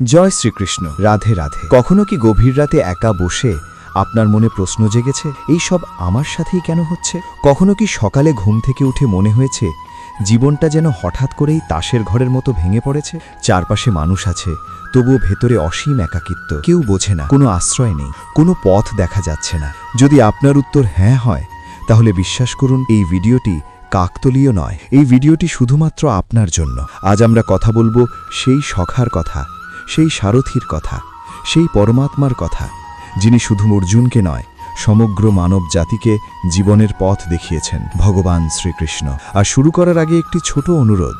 জয় শ্রীকৃষ্ণ, রাধে রাধে। কখনো কি গভীর রাতে একা বসে আপনার মনে প্রশ্ন জেগেছে, এই সব আমার সাথেই কেন হচ্ছে? কখনো কি সকালে ঘুম থেকে উঠে মনে হয়েছে, জীবনটা যেন হঠাৎ করেই তাসের ঘরের মতো ভেঙে পড়েছে? চারপাশে মানুষ আছে, তবুও ভেতরে অসীম একাকিত্ব। কেউ বোঝে না, কোনো আশ্রয় নেই, কোনো পথ দেখা যাচ্ছে না। যদি আপনার উত্তর হ্যাঁ হয়, তাহলে বিশ্বাস করুন, এই ভিডিওটি কাকতলীয় নয়। এই ভিডিওটি শুধুমাত্র আপনার জন্য। আজ আমরা কথা বলব সেই সখার কথা সেই সারথীর কথা, সেই পরমাত্মার কথা, যিনি শুধু অর্জুনকে নয়, সমগ্র মানব জাতিকে জীবনের পথ দেখিয়েছেন, ভগবান শ্রীকৃষ্ণ। আর শুরু করার আগে একটি ছোট অনুরোধ।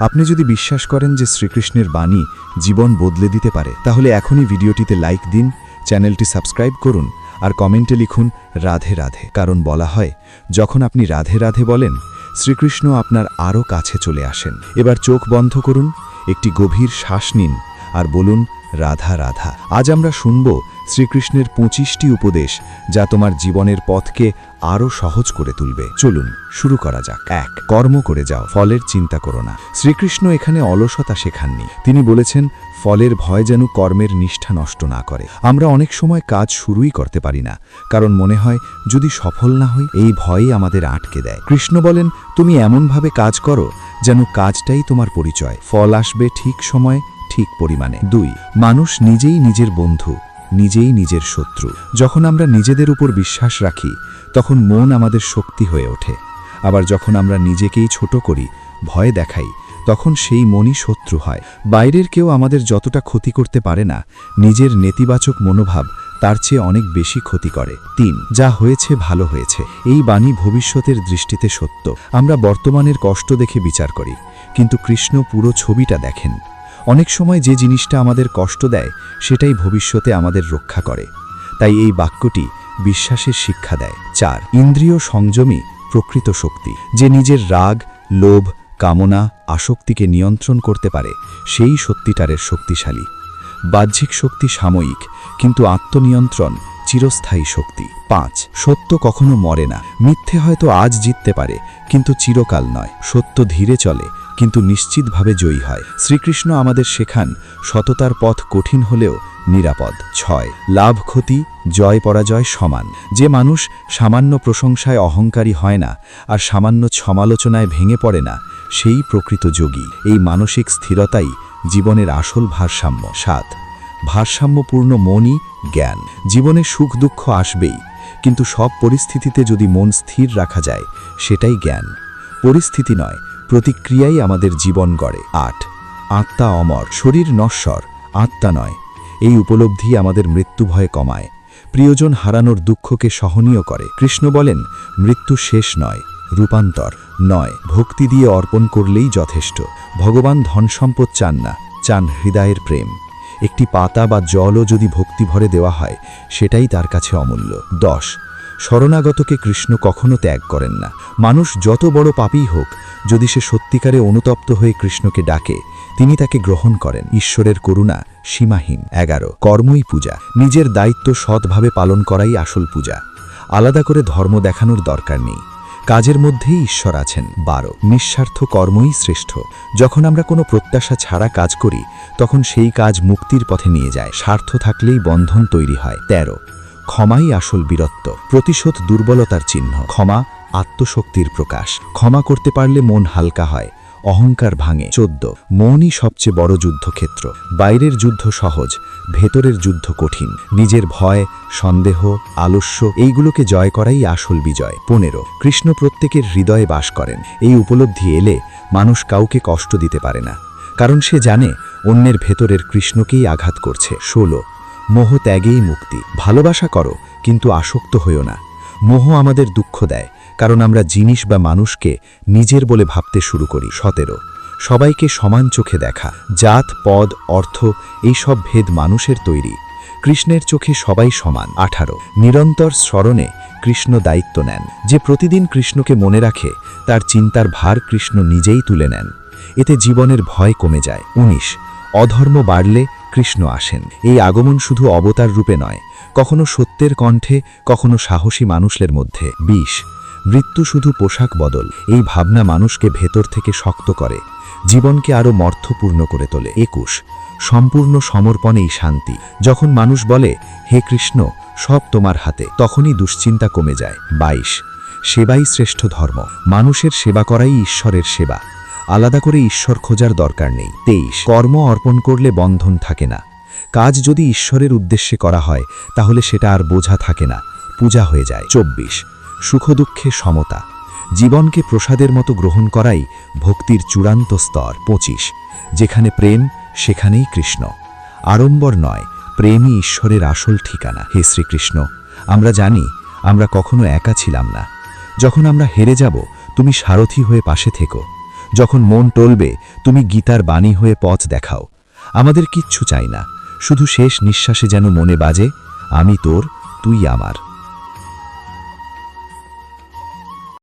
আপনি যদি বিশ্বাস করেন যে শ্রীকৃষ্ণের বাণী জীবন বদলে দিতে পারে, তাহলে এখনই ভিডিওটিতে লাইক দিন, চ্যানেলটি সাবস্ক্রাইব করুন, আর কমেন্টে লিখুন রাধে রাধে। কারণ বলা হয়, যখন আপনি রাধে রাধে বলেন, শ্রীকৃষ্ণ আপনার আরও কাছে চলে আসেন। এবার চোখ বন্ধ করুন, একটি গভীর শ্বাস নিন আর বলুন, রাধা রাধা। আজ আমরা শুনব শ্রীকৃষ্ণের পঁচিশটি উপদেশ যা তোমার জীবনের পথকে আরও সহজ করে তুলবে। চলুন, শুরু করা যাক। এক, কর্ম করে যাও, ফলের চিন্তা করো না। শ্রীকৃষ্ণ এখানে অলসতা শেখাননি। তিনি বলেছেন, ফলের ভয় যেন কর্মের নিষ্ঠা নষ্ট না করে। আমরা অনেক সময় কাজ শুরুই করতে পারি না, কারণ মনে হয়, যদি সফল না হই, এই ভয়ই আমাদের আটকে দেয়। কৃষ্ণ বলেন, তুমি এমনভাবে কাজ করো, যেন কাজটাই তোমার পরিচয়। ফল আসবে ঠিক সময় ঠিক পরিমাণে। দুই, মানুষ নিজেই নিজের বন্ধু, নিজেই নিজের শত্রু। যখন আমরা নিজেদের উপর বিশ্বাস রাখি, তখন মন আমাদের শক্তি হয়ে ওঠে। আবার যখন আমরা নিজেকেই ছোট করি, ভয় দেখাই, তখন সেই মনই শত্রু হয়। বাইরের কেউ আমাদের যতটা ক্ষতি করতে পারে না, নিজের নেতিবাচক মনোভাব তার চেয়ে অনেক বেশি ক্ষতি করে। তিন, যা হয়েছে ভালো হয়েছে। এই বাণী ভবিষ্যতের দৃষ্টিতে সত্য। আমরা বর্তমানের কষ্ট দেখে বিচার করি, কিন্তু কৃষ্ণ পুরো ছবিটা দেখেন। অনেক সময় যে জিনিসটা আমাদের কষ্ট দেয়, সেটাই ভবিষ্যতে আমাদের রক্ষা করে। তাই এই বাক্যটি বিশ্বাসের শিক্ষা দেয়। চার, ইন্দ্রিয় সংযমী প্রকৃত শক্তি। যে নিজের রাগ, লোভ, কামনা, আসক্তিকে নিয়ন্ত্রণ করতে পারে, সেই সত্যিটারের শক্তিশালী। বাহ্যিক শক্তি সাময়িক, কিন্তু আত্মনিয়ন্ত্রণ চিরস্থায়ী শক্তি। পাঁচ, সত্য কখনো মরে না। মিথ্যে হয়তো আজ জিততে পারে, কিন্তু চিরকাল নয়। সত্য ধীরে চলে কিন্তু নিশ্চিতভাবে জয়ী হয়। শ্রীকৃষ্ণ আমাদের শেখান, সততার পথ কঠিন হলেও নিরাপদ। ছয়, লাভ ক্ষতি, জয় পরাজয় সমান। যে মানুষ সামান্য প্রশংসায় অহংকারী হয় না, আর সামান্য সমালোচনায় ভেঙে পড়ে না, সেই প্রকৃত যোগী। এই মানসিক স্থিরতাই জীবনের আসল ভারসাম্য। সাত, ভারসাম্যপূর্ণ মনই জ্ঞান। জীবনে সুখ দুঃখ আসবেই, কিন্তু সব পরিস্থিতিতে যদি মন স্থির রাখা যায়, সেটাই জ্ঞান। পরিস্থিতি নয় প্রতিক্রিয়াই আমাদের জীবন গড়ে। আট, আত্মা অমর, শরীর নশ্বর, আত্মা নয়। এই উপলব্ধি আমাদের মৃত্যু ভয় কমায়। প্রিয়জন হারানোর দুঃখকে সহনীয় করে। কৃষ্ণ বলেন, মৃত্যু শেষ নয়, রূপান্তর নয়। ভক্তি দিয়ে অর্পণ করলেই যথেষ্ট। ভগবান ধনসম্পদ চান না, চান হৃদয়ের প্রেম। একটি পাতা বা জলও যদি ভক্তিভরে দেওয়া হয়, সেটাই তার কাছে অমূল্য। দশ শরণাগতকে কৃষ্ণ কখনো ত্যাগ করেন না। মানুষ যত বড় পাপই হোক, যদি সে সত্যিকারে অনুতপ্ত হয়ে কৃষ্ণকে ডাকে, তিনি তাকে গ্রহণ করেন। ঈশ্বরের করুণা সীমাহীন। এগারো, কর্মই পূজা। নিজের দায়িত্ব সৎভাবে পালন করাই আসল পূজা। আলাদা করে ধর্ম দেখানোর দরকার নেই। কাজের মধ্যেই ঈশ্বর আছেন। বারো, নিঃস্বার্থ কর্মই শ্রেষ্ঠ। যখন আমরা কোনো প্রত্যাশা ছাড়া কাজ করি, তখন সেই কাজ মুক্তির পথে নিয়ে যায়। স্বার্থ থাকলেই বন্ধন তৈরি হয়। তেরো ক্ষমাই আসল বীরত্ব, প্রতিশোধ দুর্বলতার চিহ্ন। ক্ষমা আত্মশক্তির প্রকাশ। ক্ষমা করতে পারলে মন হালকা হয়, অহংকার ভাঙে। চোদ্দ, মনই সবচেয়ে বড় যুদ্ধক্ষেত্র। বাইরের যুদ্ধ সহজ, ভেতরের যুদ্ধ কঠিন। নিজের ভয়, সন্দেহ, আলস্য, এইগুলোকে জয় করাই আসল বিজয়। পনেরো, কৃষ্ণ প্রত্যেকের হৃদয়ে বাস করেন। এই উপলব্ধি এলে মানুষ কাউকে কষ্ট দিতে পারে না। কারণ সে জানে, অন্যের ভেতরের কৃষ্ণকেই আঘাত করছে। ষোলো মোহ ত্যাগেই মুক্তি। ভালোবাসা করো, কিন্তু আসক্ত হইও না। মোহ আমাদের দুঃখ দেয়, কারণ আমরা জিনিস বা মানুষকে নিজের বলে ভাবতে শুরু করি, সতেরো। সবাইকে সমান চোখে দেখা, জাত, পদ, অর্থ, এই সব ভেদ মানুষের তৈরি। কৃষ্ণের চোখে সবাই সমান, আঠারো। নিরন্তর স্মরণে কৃষ্ণ দায়িত্ব নেন। যে প্রতিদিন কৃষ্ণকে মনে রাখে, তার চিন্তার ভার কৃষ্ণ নিজেই তুলে নেন। এতে জীবনের ভয় কমে যায়। উনিশ। অধর্ম বাড়লে কৃষ্ণ আসেন। এই আগমন শুধু অবতার রূপে নয়, কখনো সত্যের কণ্ঠে, কখনো সাহসী মানুষের মধ্যে। বিশ মৃত্যু শুধু পোশাক বদল, এই ভাবনা মানুষকে ভেতর থেকে শক্ত করে, জীবনকে আরও মর্থপূর্ণ করে তোলে। একুশ, সম্পূর্ণ সমর্পণেই শান্তি, যখন মানুষ বলে, হে কৃষ্ণ, সব তোমার হাতে তখনই দুশ্চিন্তা কমে যায়। বাইশ, সেবাই শ্রেষ্ঠ ধর্ম, মানুষের সেবা করাই ঈশ্বরের সেবা। আলাদা করে ঈশ্বর খোঁজার দরকার নেই। তেইশ, কর্ম অর্পণ করলে বন্ধন থাকে না। কাজ যদি ঈশ্বরের উদ্দেশ্যে করা হয়, তাহলে সেটা আর বোঝা থাকে না। পূজা হয়ে যায়। চব্বিশ সুখ দুঃখে সমতা। জীবনকে প্রসাদের মতো গ্রহণ করাই ভক্তির চূড়ান্ত স্তর। পঁচিশ, যেখানে প্রেম, সেখানেই কৃষ্ণ। আড়ম্বর নয়, প্রেমই ঈশ্বরের আসল ঠিকানা। হে শ্রীকৃষ্ণ, আমরা জানি, আমরা কখনো একা ছিলাম না। যখন আমরা হেরে যাব, তুমি সারথি হয়ে পাশে থেকো। যখন মন টলবে, তুমি গীতার বাণী হয়ে পথ দেখাও। আমাদের কিচ্ছু চাই না। শুধু শেষ নিঃশ্বাসে যেন মনে বাজে, আমি তোর, তুই আমার।